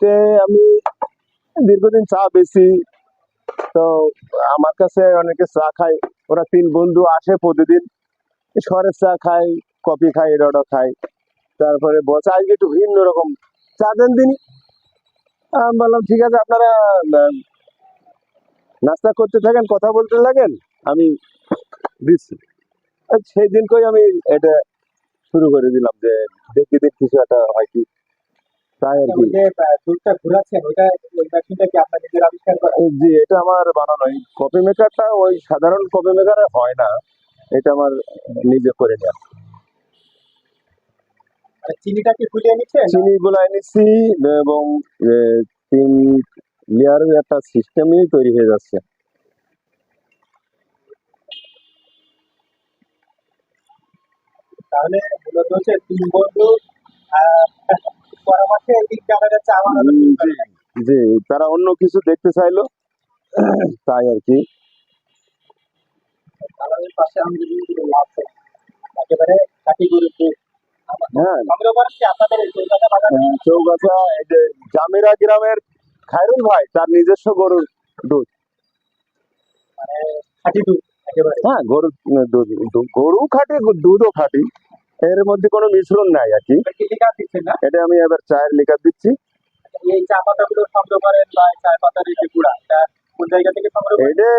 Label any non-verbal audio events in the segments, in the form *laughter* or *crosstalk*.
এতে আমি দীর্ঘদিন চা বেশি, তো আমার কাছে অনেকে চা খায়। ওরা তিন বন্ধু আসে প্রতিদিন। শহরের চা খায় কফি খায় ওটা খায় তারপরে বলছে আজকে একটু ভিন্ন রকম। চা দেন দিন আমি বললাম, ঠিক আছে, আপনারা নাস্তা করতে থাকেন, কথা বলতে লাগেন আমি দিচ্ছি। সেই দিন দিনকেই আমি এটা শুরু করে দিলাম যে দেখি দেখি, কিছু একটা হয় কি। তাই আর কি। ওই যে আহ, দুধটা ঘোরাচ্ছেন ওইটা ওই মেশিনটা কি আপনার নিজের আবিষ্কার করা? জি এটা আমার বানানো এই কফি মেকারটা ওই সাধারণ কফি মেকারে হয় না। এটা আমার নিজে করে নেওয়া। চিনিটা কি ফুলিয়ে নিচ্ছেন? চিনি গুলা এনেছি এবং তিন লেয়ারের একটা সিস্টেমই তৈরি হয়ে যাচ্ছে। তাহলে মূলত হচ্ছে তিন বন্ধু জি তারা অন্য কিছু দেখতে চাইলো? *clears throat* তাই আর কি। হ্যাঁ। সংগ্রহ করেন কি আপনাদের এই কলকাতা বাজারে আহ, চৌগাছা এই যে জামিরা গ্রামের খায়রুল ভাই তার নিজস্ব গরুর দুধ। মানে খাঁটি হ্যাঁ গরুর দুধ দুধ- গরু খাঁটি দুধও খাঁটি। এর মধ্যে কোনো মিশ্রণ নাই আর কি। এটা লিখা আমি এবার চায়ের লিকার দিচ্ছি। এই চা পাতাগুলো সংগ্রহ করেন বা চা পাতার এই যে গুঁড়া কোন জায়গা থেকে সংগ্রহ এটা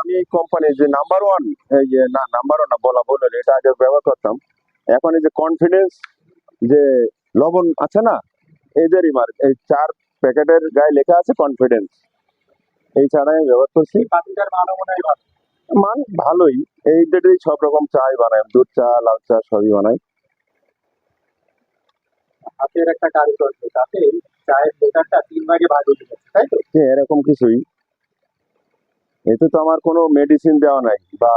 আমি কোম্পানি যে নাম্বার ওয়ান এই যে না নাম্বার ওয়ান না বলা এটা আগে ব্যবহার করতাম। এখন এই যে কনফিডেন্স যে লবণ আছে না এদেরই এই চার প্যাকেটের গায়ে লেখা আছে কনফিডেন্স এই ব্যবহার করছি। মানও মনে হয় মান ভালোই। এই ডেটেই সব রকম চাই বানাই দুধ চা লাল চা সবই বানাই। হাতের একটা কারিগর্য তাতে চায়ের লেখাটা তিন ভাগে ভাগ হয়ে গেছে তাই তো? যে এরকম কিছুই। এতে তো আমার কোনো মেডিসিন দেওয়া নাই বা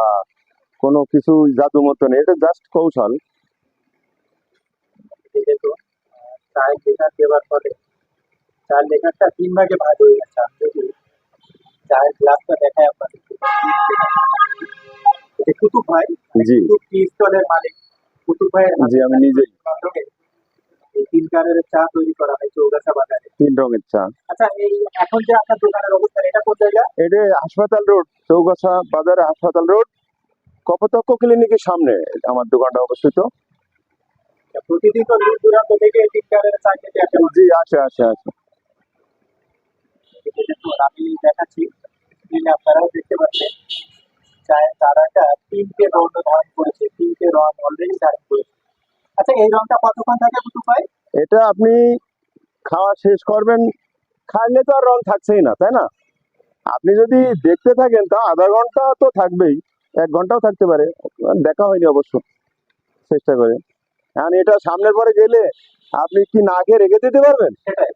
কোনো কিছু জাদু মতো নেই এটা জাস্ট কৌশল। চায়ের লেখা দেওয়ার ফলে চায়ের লেখাটা তিন ভাগে ভাগ হয়ে গেছে যদি চায়ের গ্লাসটা দেখাই জি। টি স্টলের মালিক কুতুব ভাইয়ের জি আমি নিজেই। তিন কালারের চা তৈরি করা হয় চৌগাছা বাজারে। তিন রঙের চা। আচ্ছা এই এখন যে আপনার দোকানের অবস্থান এটা কোন জায়গা? এটা হাসপাতাল রোড চৌগাছা বাজারে হাসপাতাল রোড কপতক্ষ ক্লিনিকের সামনে আমার দোকানটা অবস্থিত। প্রতিদিন তো দূর দূরান্ত থেকে তিন কালারের চা খেতে আসে। জি আসে আসে আসে। আমি দেখাচ্ছি আপনারাও দেখতে পাচ্ছেন চায়ের চারাটা তিনটে বর্ণ ধারণ করেছে তিনটে রং অলরেডি ধারণ করেছে। আচ্ছা এই রংটা কতক্ষণ থাকে কুতুব ভাই? এটা আপনি খাওয়া শেষ করবেন খাইলে তো আর রং থাকছেই না তাই না? আপনি যদি দেখতে থাকেন তা আধা ঘণ্টা তো থাকবেই এক ঘন্টাও থাকতে পারে দেখা হয়নি অবশ্য চেষ্টা করে। এখন এটা সামনের পরে গেলে আপনি কি না খেয়ে রেখে দিতে পারবেন? সেটাই।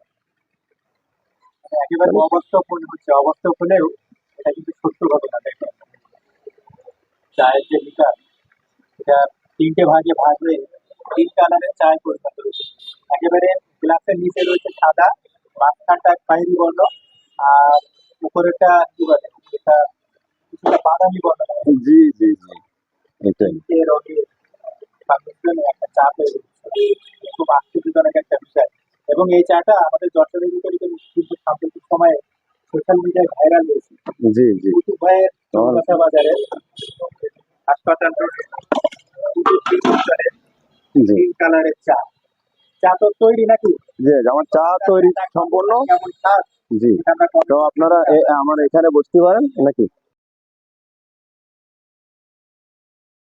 মানে একেবারে অবস্থাপন হচ্ছে অবস্থাপনেও এটা কিন্তু সত্য ঘটনা চায়ের যে লিটার এটা তিনটে ভাগে ভাগ হয়ে তিন কালারের চায় পরিণত হয়েছে একেবারে গ্লাসের নিচে রয়েছে সাদা মাঝখানটা বর্ণ আর উপরেরটা কি বলে? এটা কিছুটা বাদামি বর্ণ। জি জি জি এটাই। একটা চা হচ্ছে। খুব আশ্চর্যজনক একটা বিষয়। এবং এই চাটা আমাদের যশোরের ভিতরে কিন্তু কিন্তু সাম্প্রতিক সময়ে সোশ্যাল মিডিয়ায় ভাইরাল হয়েছে। জি জি। কুতুব ভাইয়ের বাজারে। হাসপাতাল রোডে কালারের চা। চা তো তৈরি নাকি? জি আমার চা তৈরি সম্পূর্ণ। জি। তো আপনারা আমার এখানে বসতে পারেন নাকি?